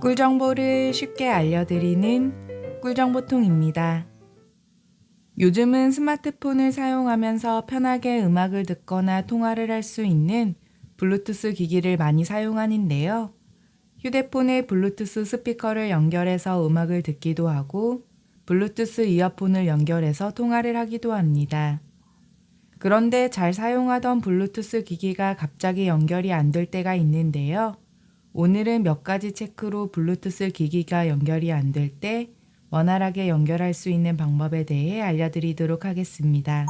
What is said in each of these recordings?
꿀 정보를 쉽게 알려드리는 꿀정보통입니다. 요즘은 스마트폰을 사용하면서 편하게 음악을 듣거나 통화를 할 수 있는 블루투스 기기를 많이 사용하는데요. 휴대폰에 블루투스 스피커를 연결해서 음악을 듣기도 하고 블루투스 이어폰을 연결해서 통화를 하기도 합니다. 그런데 잘 사용하던 블루투스 기기가 갑자기 연결이 안 될 때가 있는데요. 오늘은 몇 가지 체크로 블루투스 기기가 연결이 안 될 때 원활하게 연결할 수 있는 방법에 대해 알려드리도록 하겠습니다.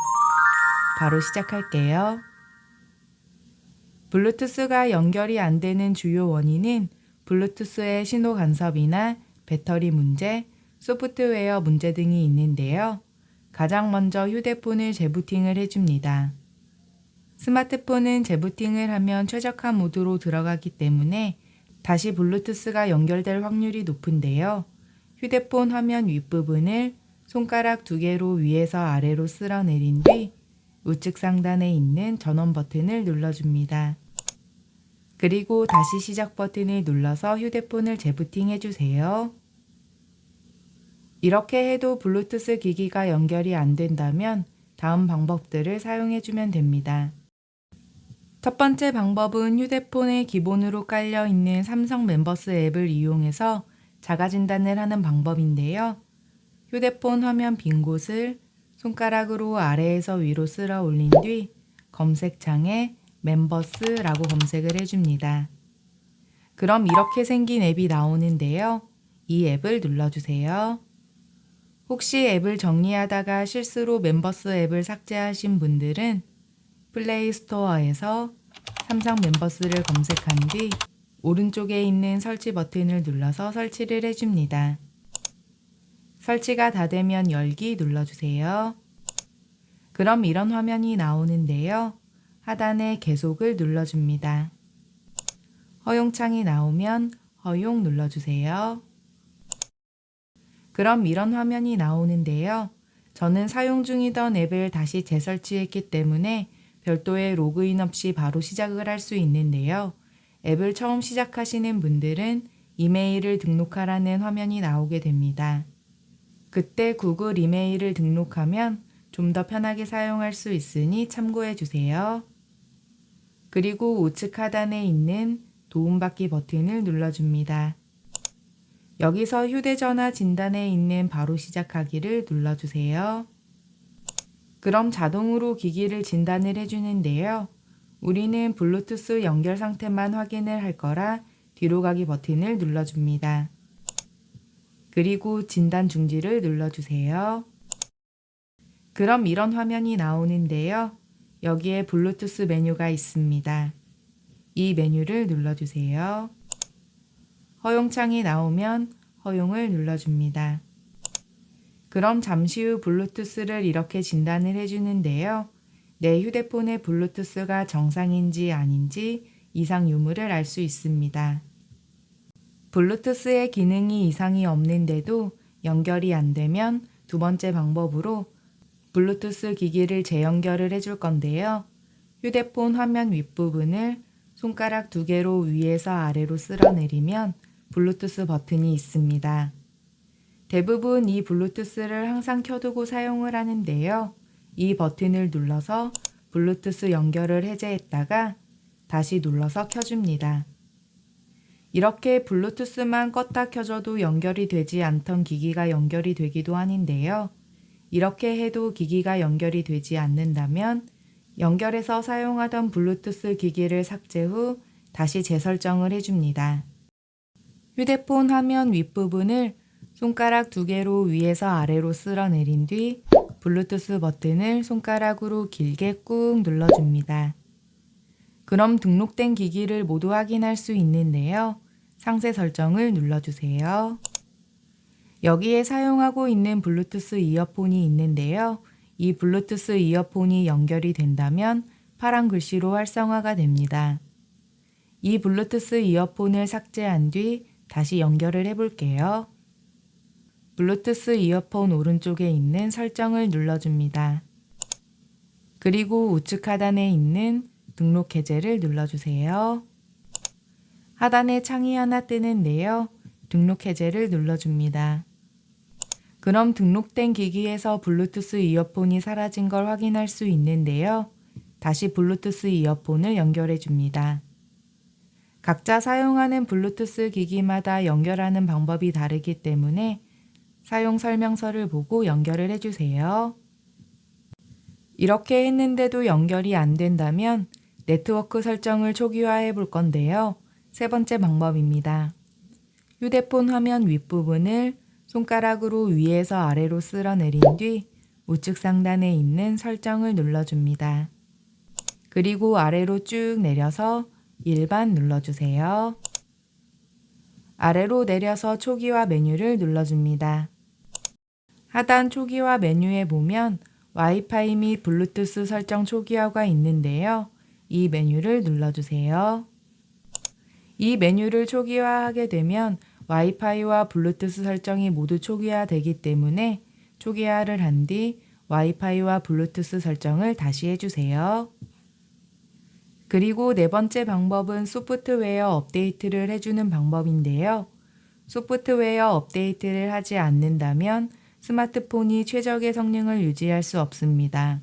바로 시작할게요. 블루투스가 연결이 안 되는 주요 원인은 블루투스의 신호 간섭이나 배터리 문제, 소프트웨어 문제 등이 있는데요. 가장 먼저 휴대폰을 재부팅을 해줍니다. 스마트폰은 재부팅을 하면 최적화 모드로 들어가기 때문에 다시 블루투스가 연결될 확률이 높은데요. 휴대폰 화면 윗부분을 손가락 두 개로 위에서 아래로 쓸어내린 뒤 우측 상단에 있는 전원 버튼을 눌러줍니다. 그리고 다시 시작 버튼을 눌러서 휴대폰을 재부팅해 주세요. 이렇게 해도 블루투스 기기가 연결이 안 된다면 다음 방법들을 사용해 주면 됩니다. 첫 번째 방법은 휴대폰에 기본으로 깔려 있는 삼성 멤버스 앱을 이용해서 자가 진단을 하는 방법인데요. 휴대폰 화면 빈 곳을 손가락으로 아래에서 위로 쓸어 올린 뒤 검색창에 멤버스라고 검색을 해줍니다. 그럼 이렇게 생긴 앱이 나오는데요. 이 앱을 눌러주세요. 혹시 앱을 정리하다가 실수로 멤버스 앱을 삭제하신 분들은 플레이 스토어에서 삼성 멤버스를 검색한 뒤 오른쪽에 있는 설치 버튼을 눌러서 설치를 해줍니다. 설치가 다 되면 열기 눌러주세요. 그럼 이런 화면이 나오는데요. 하단에 계속을 눌러줍니다. 허용창이 나오면 허용 눌러주세요. 그럼 이런 화면이 나오는데요. 저는 사용 중이던 앱을 다시 재설치했기 때문에 별도의 로그인 없이 바로 시작을 할 수 있는데요. 앱을 처음 시작하시는 분들은 이메일을 등록하라는 화면이 나오게 됩니다. 그때 구글 이메일을 등록하면 좀 더 편하게 사용할 수 있으니 참고해 주세요. 그리고 우측 하단에 있는 도움받기 버튼을 눌러줍니다. 여기서 휴대전화 진단에 있는 바로 시작하기를 눌러주세요. 그럼 자동으로 기기를 진단을 해주는데요. 우리는 블루투스 연결 상태만 확인을 할 거라 뒤로 가기 버튼을 눌러줍니다. 그리고 진단 중지를 눌러주세요. 그럼 이런 화면이 나오는데요. 여기에 블루투스 메뉴가 있습니다. 이 메뉴를 눌러주세요. 허용창이 나오면 허용을 눌러줍니다. 그럼 잠시 후 블루투스를 이렇게 진단을 해주는데요. 내 휴대폰의 블루투스가 정상인지 아닌지 이상 유무를 알 수 있습니다. 블루투스의 기능이 이상이 없는데도 연결이 안 되면 두 번째 방법으로 블루투스 기기를 재연결을 해줄 건데요. 휴대폰 화면 윗부분을 손가락 두 개로 위에서 아래로 쓸어 내리면 블루투스 버튼이 있습니다. 대부분 이 블루투스를 항상 켜두고 사용을 하는데요. 이 버튼을 눌러서 블루투스 연결을 해제했다가 다시 눌러서 켜줍니다. 이렇게 블루투스만 껐다 켜져도 연결이 되지 않던 기기가 연결이 되기도 하는데요. 이렇게 해도 기기가 연결이 되지 않는다면 연결해서 사용하던 블루투스 기기를 삭제 후 다시 재설정을 해줍니다. 휴대폰 화면 윗부분을 손가락 두 개로 위에서 아래로 쓸어내린 뒤 블루투스 버튼을 손가락으로 길게 꾹 눌러줍니다. 그럼 등록된 기기를 모두 확인할 수 있는데요. 상세 설정을 눌러주세요. 여기에 사용하고 있는 블루투스 이어폰이 있는데요. 이 블루투스 이어폰이 연결이 된다면 파란 글씨로 활성화가 됩니다. 이 블루투스 이어폰을 삭제한 뒤 다시 연결을 해볼게요. 블루투스 이어폰 오른쪽에 있는 설정을 눌러줍니다. 그리고 우측 하단에 있는 등록 해제를 눌러주세요. 하단에 창이 하나 뜨는데요. 등록 해제를 눌러줍니다. 그럼 등록된 기기에서 블루투스 이어폰이 사라진 걸 확인할 수 있는데요. 다시 블루투스 이어폰을 연결해 줍니다. 각자 사용하는 블루투스 기기마다 연결하는 방법이 다르기 때문에 사용 설명서를 보고 연결을 해주세요. 이렇게 했는데도 연결이 안 된다면 네트워크 설정을 초기화해 볼 건데요. 세 번째 방법입니다. 휴대폰 화면 윗부분을 손가락으로 위에서 아래로 쓸어내린 뒤 우측 상단에 있는 설정을 눌러줍니다. 그리고 아래로 쭉 내려서 일반 눌러주세요. 아래로 내려서 초기화 메뉴를 눌러줍니다. 하단 초기화 메뉴에 보면 와이파이 및 블루투스 설정 초기화가 있는데요. 이 메뉴를 눌러주세요. 이 메뉴를 초기화하게 되면 와이파이와 블루투스 설정이 모두 초기화되기 때문에 초기화를 한 뒤 와이파이와 블루투스 설정을 다시 해주세요. 그리고 네 번째 방법은 소프트웨어 업데이트를 해주는 방법인데요. 소프트웨어 업데이트를 하지 않는다면 스마트폰이 최적의 성능을 유지할 수 없습니다.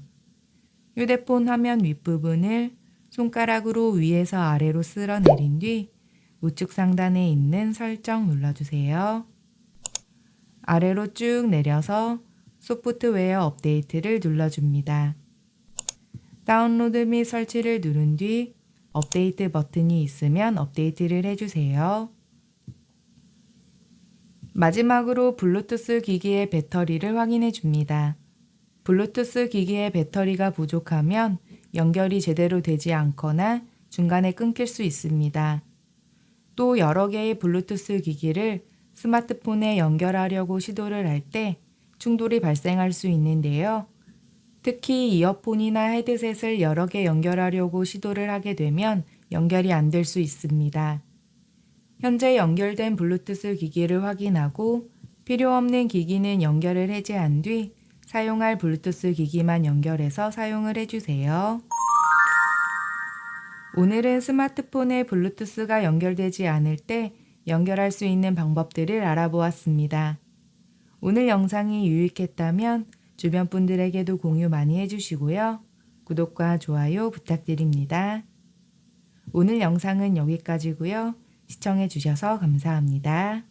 휴대폰 화면 윗부분을 손가락으로 위에서 아래로 쓸어내린 뒤 우측 상단에 있는 설정 눌러주세요. 아래로 쭉 내려서 소프트웨어 업데이트를 눌러줍니다. 다운로드 및 설치를 누른 뒤 업데이트 버튼이 있으면 업데이트를 해주세요. 마지막으로 블루투스 기기의 배터리를 확인해 줍니다. 블루투스 기기의 배터리가 부족하면 연결이 제대로 되지 않거나 중간에 끊길 수 있습니다. 또 여러 개의 블루투스 기기를 스마트폰에 연결하려고 시도를 할 때 충돌이 발생할 수 있는데요. 특히 이어폰이나 헤드셋을 여러 개 연결하려고 시도를 하게 되면 연결이 안 될 수 있습니다. 현재 연결된 블루투스 기기를 확인하고 필요 없는 기기는 연결을 해제한 뒤 사용할 블루투스 기기만 연결해서 사용을 해주세요. 오늘은 스마트폰에 블루투스가 연결되지 않을 때 연결할 수 있는 방법들을 알아보았습니다. 오늘 영상이 유익했다면 주변 분들에게도 공유 많이 해주시고요. 구독과 좋아요 부탁드립니다. 오늘 영상은 여기까지고요. 시청해 주셔서 감사합니다.